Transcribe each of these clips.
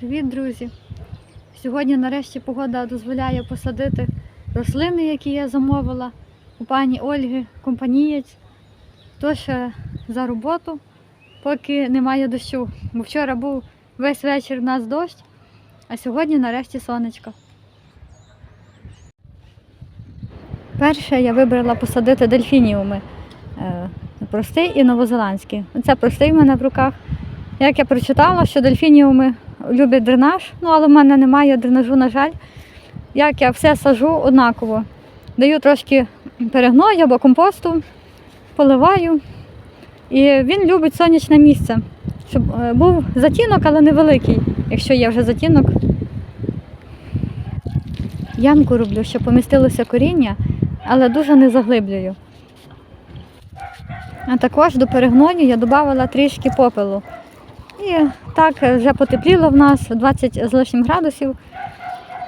Привіт, друзі! Сьогодні нарешті погода дозволяє посадити рослини, які я замовила у пані Ольги, компанієць. Тож за роботу, поки немає дощу. Бо вчора був весь вечір у нас дощ, а сьогодні нарешті сонечко. Перше я вибрала посадити дельфініуми. е, Простий і новозеландський. Це простий в мене в руках. Як я прочитала, що дельфініуми люблять дренаж, ну але в мене немає дренажу, на жаль. Як я все сажу однаково. Даю трошки перегною або компосту, поливаю. І він любить сонячне місце. Щоб е, був затінок, але невеликий, якщо є вже затінок. Ямку роблю, щоб помістилося коріння, але дуже не заглиблюю. А також до перегною я додавала трішки попелу. І так вже потепліло в нас 20 з лишнім градусів.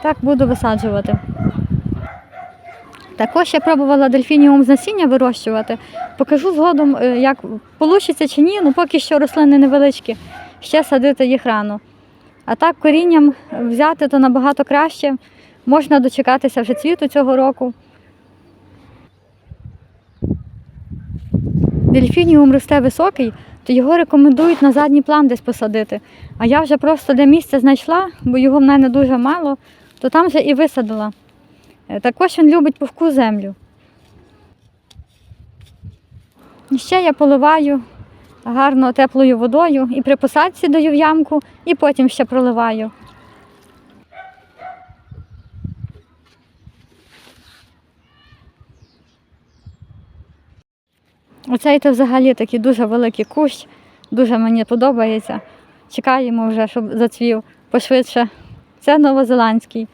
Так буду висаджувати. Також я пробувала дельфініум з насіння вирощувати. Покажу згодом, е, як вийде чи ні, ну поки що рослини невеличкі, ще садити їх рано. А так корінням взяти то набагато краще. Можна дочекатися вже цвіту цього року. Дельфініум росте високий, то його рекомендують на задній план десь посадити. А я вже просто де місце знайшла, бо його в мене дуже мало, то там вже і висадила. Е, Також він любить пухку землю. Ще я поливаю гарно теплою водою і при посадці даю в ямку, і потім ще проливаю. Оцей то взагалі такий дуже великий кущ, дуже мені подобається. Чекаємо вже, щоб зацвів пошвидше. Це новозеландський.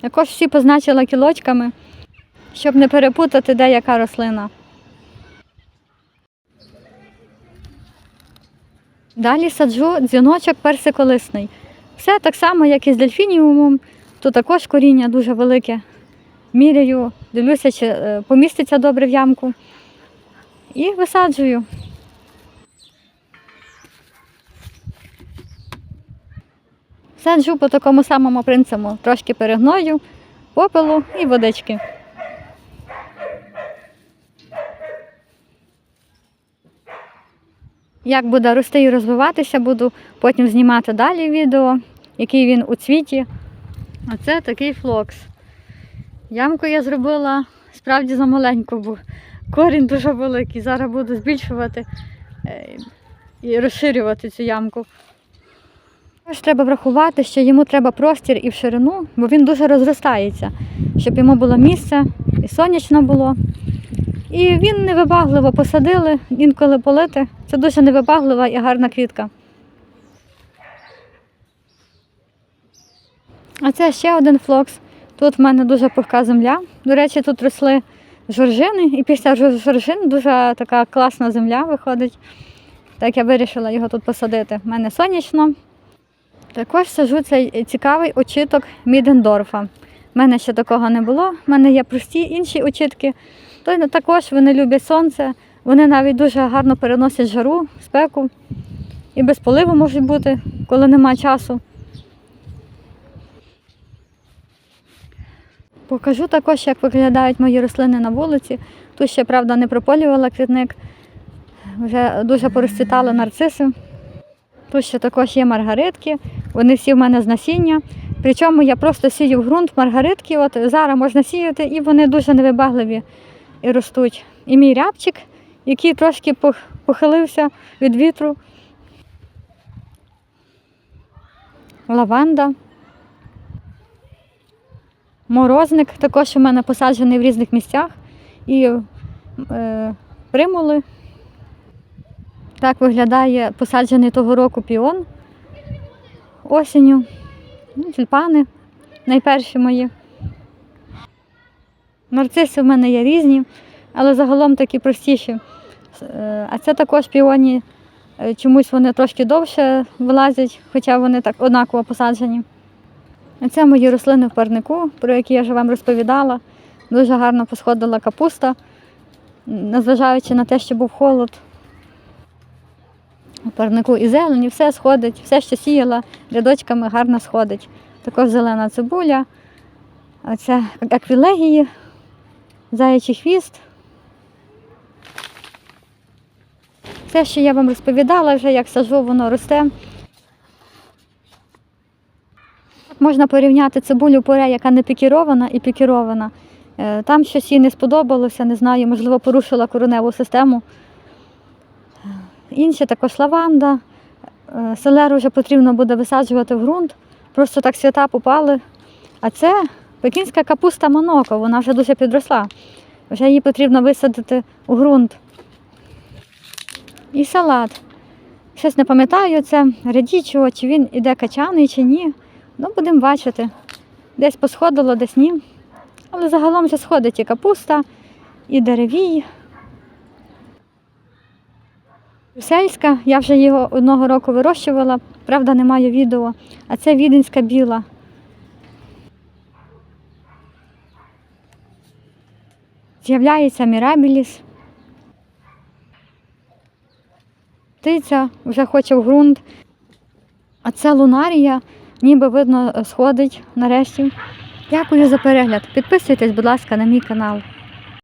Також всі позначила кілочками, щоб не перепутати, де яка рослина. Далі саджу дзвіночок персиколисний. Все так само, як і з дельфініумом, тут також коріння дуже велике. Міряю, дивлюся, чи е, поміститься добре в ямку. І висаджую. Саджу по такому самому принципу. Трошки перегною, попелу і водички. Як буде рости і розвиватися, буду потім знімати далі відео, який він у цвіті. Оце такий флокс. Ямку я зробила справді замаленьку, бо корінь дуже великий. Зараз буду збільшувати е, і розширювати цю ямку. Також треба врахувати, що йому треба простір і в ширину, бо він дуже розростається, щоб йому було місце і сонячно було. І він невибагливо посадили, інколи полити. Це дуже невибаглива і гарна квітка. А це ще один флокс. Тут в мене дуже пухка земля. До речі, тут росли жоржини, і після жор- жоржин дуже така класна земля виходить. Так я вирішила його тут посадити. У мене сонячно. Також саджу цей цікавий очіток Мідендорфа. У мене ще такого не було. У мене є прості інші очітки. То також вони люблять сонце, вони навіть дуже гарно переносять жару, спеку. І без поливу можуть бути, коли нема часу. Покажу також, як виглядають мої рослини на вулиці. Тут ще, правда, не прополювала квітник. Вже дуже порозцвітали нарциси. Тут ще також є маргаритки. Вони всі в мене з насіння. Причому я просто сію в ґрунт маргаритки. От зараз можна сіяти, і вони дуже невибагливі і ростуть. І мій рябчик, який трошки похилився від вітру. Лаванда. Морозник також у мене посаджений в різних місцях. І е, примули. Так виглядає посаджений того року піон осінню. Ну, тюльпани найперші мої. Нарциси в мене є різні, але загалом такі простіші. Е, А це також піоні. Е, Чомусь вони трошки довше вилазять, хоча вони так однаково посаджені. А Це мої рослини в парнику, про які я вже вам розповідала. Дуже гарно посходила капуста, незважаючи на те, що був холод. У парнику і зелені, все сходить, все, що сіяла, рядочками гарно сходить. Також зелена цибуля, оце аквілегії, заячий хвіст. Все, що я вам розповідала, вже як сажу, воно росте. Можна порівняти цибулю поре, яка не пікірована і пікірована. Е, Там щось їй не сподобалося, не знаю, можливо, порушила кореневу систему. Інше також лаванда. Е, Селеру вже потрібно буде висаджувати в ґрунт. Просто так свята попали. А це пекінська капуста Моноко, вона вже дуже підросла. Вже її потрібно висадити у ґрунт. І салат. Щось не пам'ятаю, це радічого, чи він іде качаний, чи ні. Ну, будемо бачити. Десь посходило, десь ні. Але загалом вже сходить і капуста, і деревій. Брюссельська, я вже його одного року вирощувала, правда, немає відео. А це віденська біла. З'являється мірабіліс. Птиця вже хоче в ґрунт. А це лунарія, ніби видно, сходить нарешті. Дякую за перегляд. Підписуйтесь, будь ласка, на мій канал.